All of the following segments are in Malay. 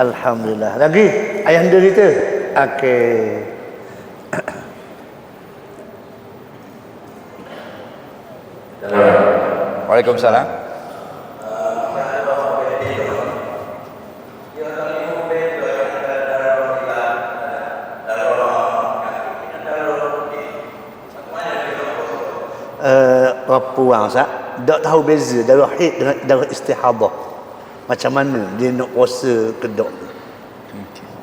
Alhamdulillah. Lagi ayah anda kita. Okey. Waalaikumsalam. Uh, perempuan Ustaz, tak tahu beza darah haid dengan darah istihadah. Macam mana dia nak puasa ke tak?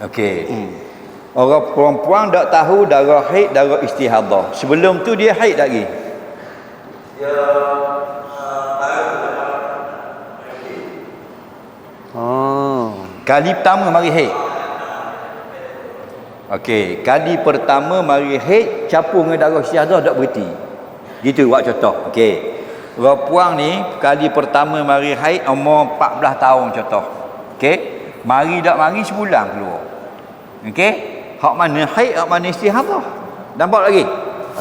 Okey. Orang perempuan tak tahu darah haid, darah istihadah. Sebelum tu dia haid lagi. Oh. Kali pertama mari haid. Okey, kali pertama mari haid campur dengan darah istihadah tak berhenti. Gitu buat contoh. Okey. Orang puang ni kali pertama mari haid umur 14 tahun contoh. Okey. Mari tak mari sebulan keluar. Okey. Hak mana haid, hak mana istihadah. Nampak lagi?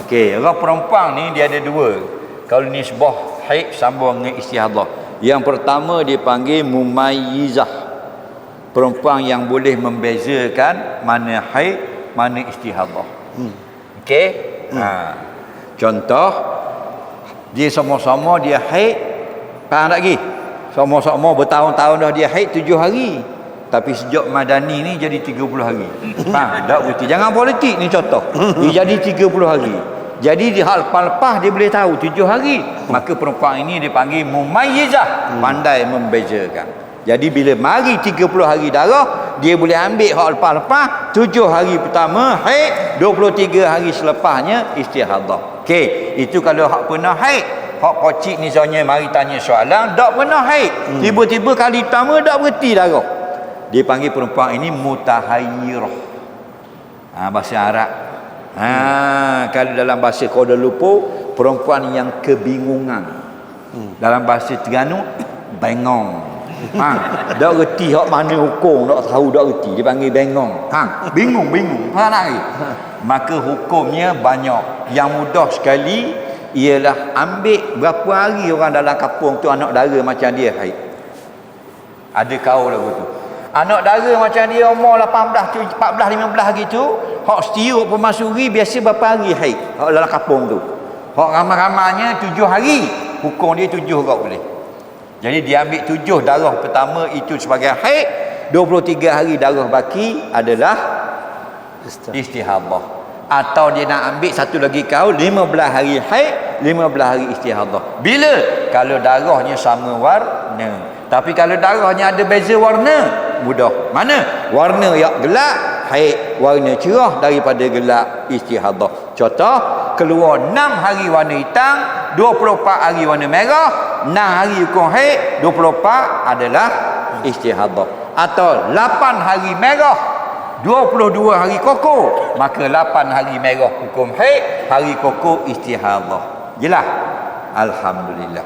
Okey, orang perempuan ni dia ada dua. Kalau ni sebuah haid sambung dengan istihadah. Yang pertama dipanggil mumayyizah. Perempuan yang boleh membezakan mana haid, mana istihadah. Hmm. Okey? Ha. Contoh dia sama-sama dia haid faham tak lagi? Sama-sama bertahun-tahun dah dia haid tujuh hari. Tapi sejak madani ni jadi 30 hari. Faham? Tak berarti. Jangan politik ni contoh. Dia jadi 30 hari. Jadi di hal lepas dia boleh tahu tujuh hari. Maka perempuan ini dipanggil mumayyizah. Pandai membezakan. Jadi bila mari 30 hari darah, dia boleh ambil hak lepas-lepas, 7 hari pertama haid, 23 hari selepasnya istihadah. Okey, itu kalau hak pernah haid. Hak pocik ni soalnya mari tanya soalan, tak pernah haid. Tiba-tiba kali pertama tak berhenti darah. Dia panggil perempuan ini mutahayyirah. Ha, bahasa Arab. Ha, kalau dalam bahasa Kuala Lumpur, perempuan yang kebingungan. Dalam bahasa Terengganu, bengong. Ha, tak reti hak mana hukum, tak tahu tak reti. Dia panggil bengong. Ha, bingung, bingung. Faham tak? ni? Maka hukumnya banyak. Yang mudah sekali ialah ambil berapa hari orang dalam kampung tu anak dara macam dia haid. Ada kau lagu tu. Anak dara macam dia umur 18 tu 14 15 gitu, hak setiu pemasuri biasa berapa hari haid hak dalam kampung tu. Hak ramai-ramainya 7 hari, hukum dia 7 kau boleh. Jadi dia ambil 7 darah pertama itu sebagai haid, 23 hari darah baki adalah istihadah. Atau dia nak ambil satu lagi kau 15 hari haid, 15 hari istihadah. Bila? Kalau darahnya sama warna. Tapi kalau darahnya ada beza warna, mudah. Mana? Warna yang gelap, haid. Warna cerah daripada gelap, istihadah. Contoh, keluar 6 hari warna hitam, 24 hari warna merah, 6 hari hukum haid, 24 adalah istihadah. Atau 8 hari merah, 22 hari koko, maka 8 hari merah hukum haid, hari koko istihadah. Jelas? Alhamdulillah.